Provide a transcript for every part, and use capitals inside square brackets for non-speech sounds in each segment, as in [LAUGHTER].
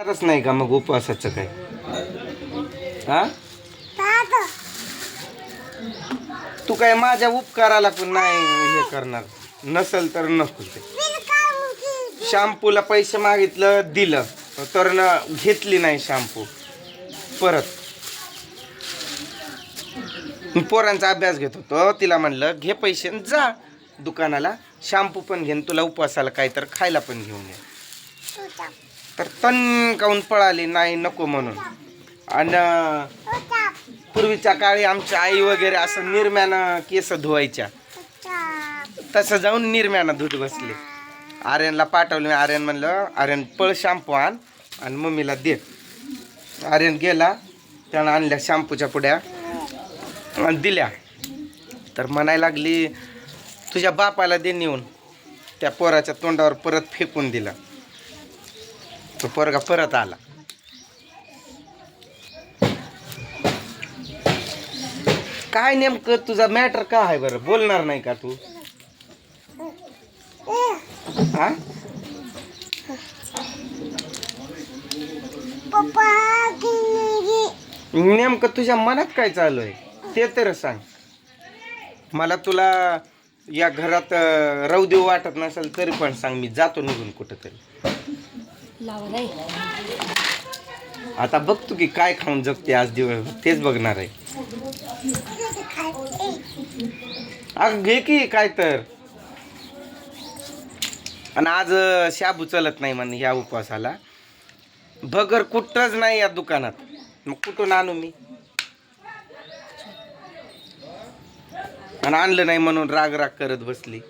नाही का मग उपवासाचं काय? हा? तू काय माझ्या उपकाराला पण नाही हे करणार. नसल तर नको ते. शॅम्पूला पैसे मागितलं दिलं. तर न घेतली नाही शॅम्पू. परत. पोरांचा अभ्यास घेत होतो. तिला म्हणलं घे पैसे जा दुकानाला. शॅम्पू पण घेऊन तुला उपवासाला काय तर खायला पण घेऊन ये. तर तणकावून पळाली? नाही नको म्हणून. आणि पूर्वीच्या काळी आमच्या आई वगैरे असं निर्म्यानं केस धुवायच्या. तसं जाऊन निर्म्यानं धुत बसले. आर्यनला पाठवलं मी आर्यन म्हणलं आर्यन पळ शॅम्पू आण आणि मम्मीला दे. आर्यन गेला त्यानं आणल्या शॅम्पूच्या पुड्या आणि दिल्या. तर म्हणायला लागली तुझ्या बापाला दे नेऊन. त्या पोराच्या तोंडावर परत फेकून दिला. तो पोरगा परत आला. काय नेमकं तुझा मॅटर का आहे बरं? बोलणार नाही का तू? हा? नेमकं तुझ्या मनात काय चालू आहे ते तर सांग. मला तुला या घरात देऊ वाटत नसेल तरी पण सांग मी जातो निघून कुठं आता बघतो की काय खाऊन जगते आज दिवस. तेच बघणार आहे. अग घे की काय तर. आणि आज शाबू चलत नाही म्हणे ह्या उपवासाला. भगर कुठंच नाही या दुकानात. मग कुठून आणू मी? आणि आणलं नाही म्हणून राग राग करत बसली.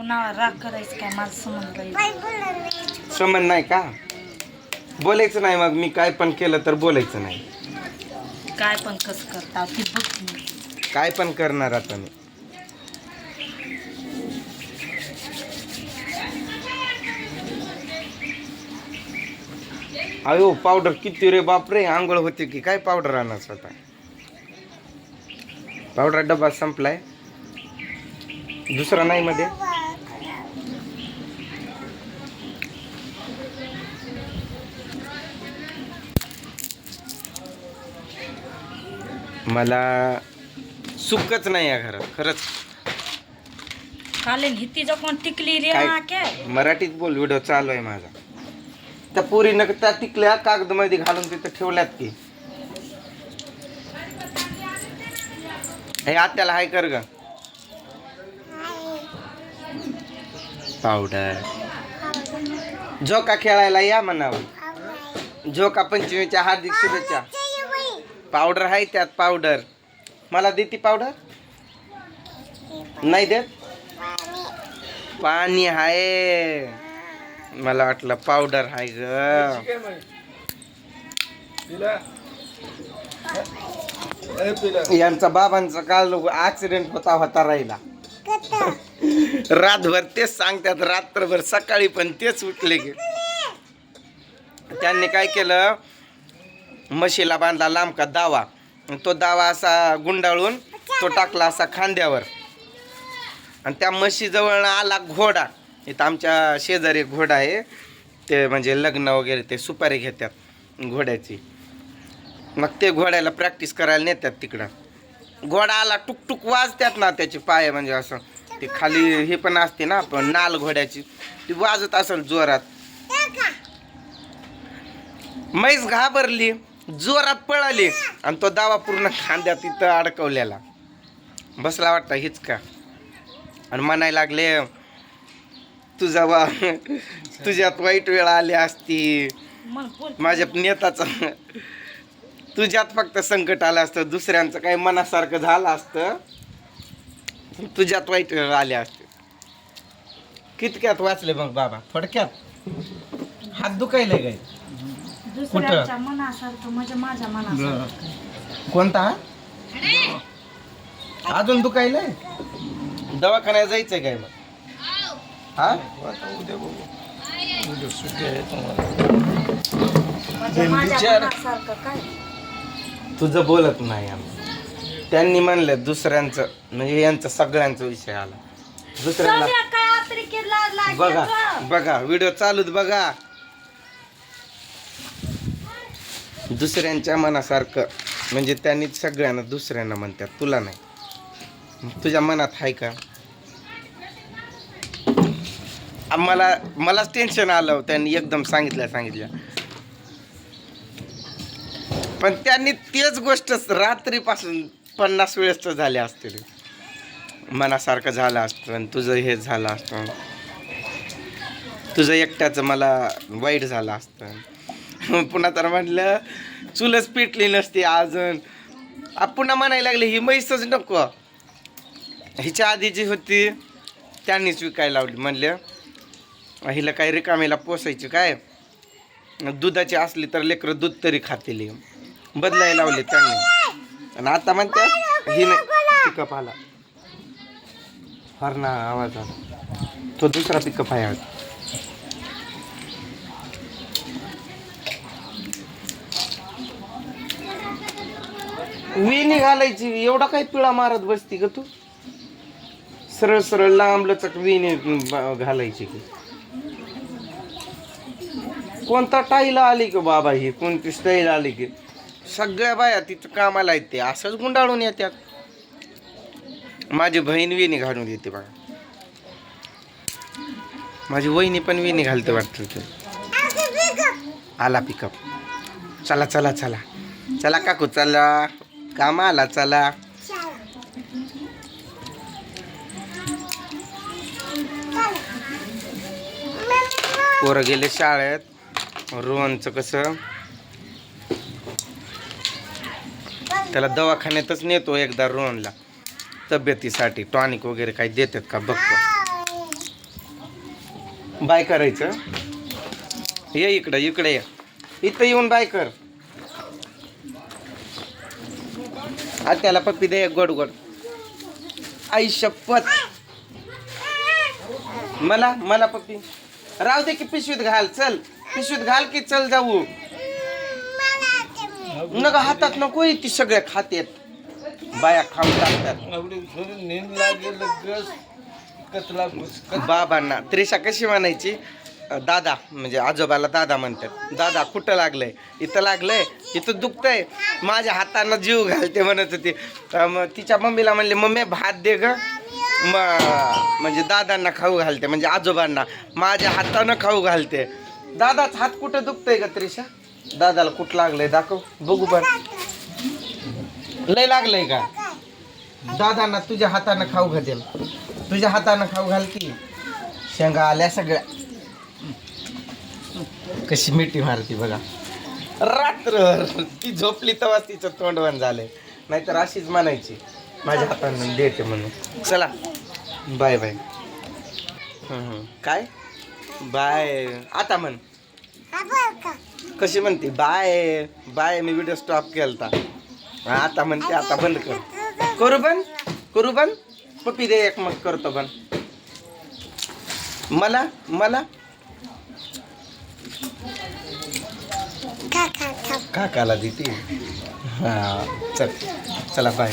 कुणाला राग करायचं काय? माझं नाही. समज नाही का? बोलायचं नाही मग. मी काय पण केलं तर बोलायचं नाही. काय पण कसं करता ती बघ. काय पण करणार आता मी. अयो पावडर किती रे बापरे. आंघोळ होते की. काय पावडर आणायचं आता? पावडर डबा संपलाय. दुसरा नाही मध्ये. मला सुखच नाही या घरात खरंच. कालीन हिती कोण टिकली रे काय? नाके मराठीत बोल व्हिडिओ चालू आहे माझा. त्या पोरीनं त्या टिकल्या कागदमध्ये घालून तिथं ठेवल्यात की. हे आत्याला हाय कर ग. पावडर झोका खेळायला या म्हणावं. झोका पंचमीच्या हार्दिक शुभेच्छा. पावडर आहे त्यात पावडर. मला देती पावडर. नाही देत? पाणी आहे. मला वाटलं पावडर आहे ग. यांचा बाबांचा काल ऍक्सिडेंट होता होता राहिला. रातभर तेच सांगतात रात्रभर सकाळी पण तेच उठले की त्यांनी काय केलं? म्हशीला बांधला लांबका दावा. तो दावा असा गुंडाळून तो टाकला असा खांद्यावर. आणि त्या म्हशीजवळ आला घोडा. इथं आमच्या शेजारी घोडा आहे. ते म्हणजे लग्न वगैरे ते सुपारी घेतात घोड्याची. मग ते घोड्याला प्रॅक्टिस करायला नेतात तिकडं. घोडा आला टुकटुक वाजतात ना त्याचे पाय म्हणजे असं. ते खाली हे पण असते ना पण नाल घोड्याची. ती वाजत असेल जोरात. म्हैस घाबरली. जोरात पळाली आणि तो दावा पूर्ण खांद्यात तिथं अडकवलेला. बसला वाटतं हीच का? आणि म्हणायला लागले तुझा वा तुझ्यात वाईट वेळ आली असती. माझ्या नेताचं तुझ्यात फक्त संकट आलं असतं. दुसऱ्यांचं काही मनासारखं झालं असतं. तुझ्यात वाईट वेळ आले असते कितक्यात वाचले मग बाबा थोडक्यात. हात दुखायला काय? दुसऱ्याच्या मनासारखं म्हणजे माझ्या मनासारखं. कोणता? हा? अजून दुखायलंय? दवाखान्यात जायचंय काय मग? हा? म्हणजे माझ्या विचार- मनासारखं काय? तुझं बोलत नाही आम्ही. त्यांनी म्हणलं दुसऱ्यांचं म्हणजे यांचं सगळ्यांचा विषय आला. दुसऱ्याला काय अतिरेकी बघा? बघा व्हिडिओ चालूच बघा. दुसऱ्यांच्या मनासारखं. म्हणजे त्यांनी सगळ्यांना दुसऱ्यांना म्हणतात तुला नाही. तुझ्या मनात आहे का? मला मलाच टेन्शन आलं त्यांनी एकदम सांगितलं सांगितलं पण त्यांनी तेच गोष्ट रात्रीपासून पन्नास वेळेस तर झाल्या असतील. मनासारखं झालं असतं आणि तुझं हे झालं असतं. तुझं एकट्याचं मला वाईट झालं असतं. [LAUGHS] पुन्हा तर म्हटलं चुलच पेटली नसती अजून. पुन्हा म्हणायला लागले ही म्हैसच नको. हिच्या आधी जी होती त्यांनीच विकायला लावली म्हणलं. हिला काय रिकामीला पोसायची काय? दुधाची असली तर लेकरं दूध तरी खातील. बदलायला लावले त्यांनी. आणि आता म्हणतात ही नाही. पिकअप आला. फार ना आवाज आला. तो दुसरा पिकअप आहे विणी घालायची एवढा काय पिळा मारत बसती ग तू. सरळ सरळ लांब लचक वेणी घालायची. की कोणता टाईल आली की बाबा ही? कोणती स्टाईल आली की सगळ्या बाया तिथं कामाला येते असंच गुंडाळून येत्यात. माझी बहीण वेणी घालून येते बघा. माझी वहिनी पण विणी घालते वाटतं ते. आला पिकअप चला चला चला. चला काकू चला. काम आला चला. पोरं गेले शाळेत. रोहनचं कसं? त्याला दवाखान्यातच नेतो एकदा रोहनला. तब्येतीसाठी टॉनिक वगैरे काही देतात का? बघतो बाय करायचं. ये इकडं इकडे ये. इथं येऊन बाय कर. आ त्याला पप्पी दे एक गोड गोड. आई शपथ. मला मला पप्पी. राहू दे की पिशवीत घाल चल. पिशवीत घाल की चल जाऊ. नका हातात नको ती सगळ्या खात्यात बाया खाऊन टाकतात. बाबांना. त्रिशा कशी म्हणायची? दादा म्हणजे आजोबाला दादा म्हणतात. दादा कुठं लागलंय? इथं लागलंय? इथं दुखतंय? माझ्या हातानं जीव घालते म्हणत होती. मग तिच्या मम्मीला म्हणले मम्मी भात दे ग. म म्हणजे दादांना खाऊ घालते म्हणजे आजोबांना. माझ्या हातानं खाऊ घालते. दादाच हात कुठं दुखतंय का त्रिशा? दादाला कुठं लागलंय? दाखव. बघू बर. लय लागलंय का? दादांना तुझ्या हातानं खाऊ घालेल. तुझ्या हातानं खाऊ घाल की शेंगा आल्या सगळ्या. कशी मिठी मारती बघा. रात्र ती झोपली तेव्हा तिचं तोंडवण झालंय. नाहीतर अशीच म्हणायची. माझ्या हाताने देते म्हणून. चला. Bye bye. काय? बाय. आता म्हण. कशी म्हणते? बाय. बाय मी व्हिडिओ स्टॉप केलता. आता म्हणते आता बंद कर. करू बंद? करू बंद? पपी दे एक मग करतो बंद. मला? मला? काकाला देते. हा चल चला बाय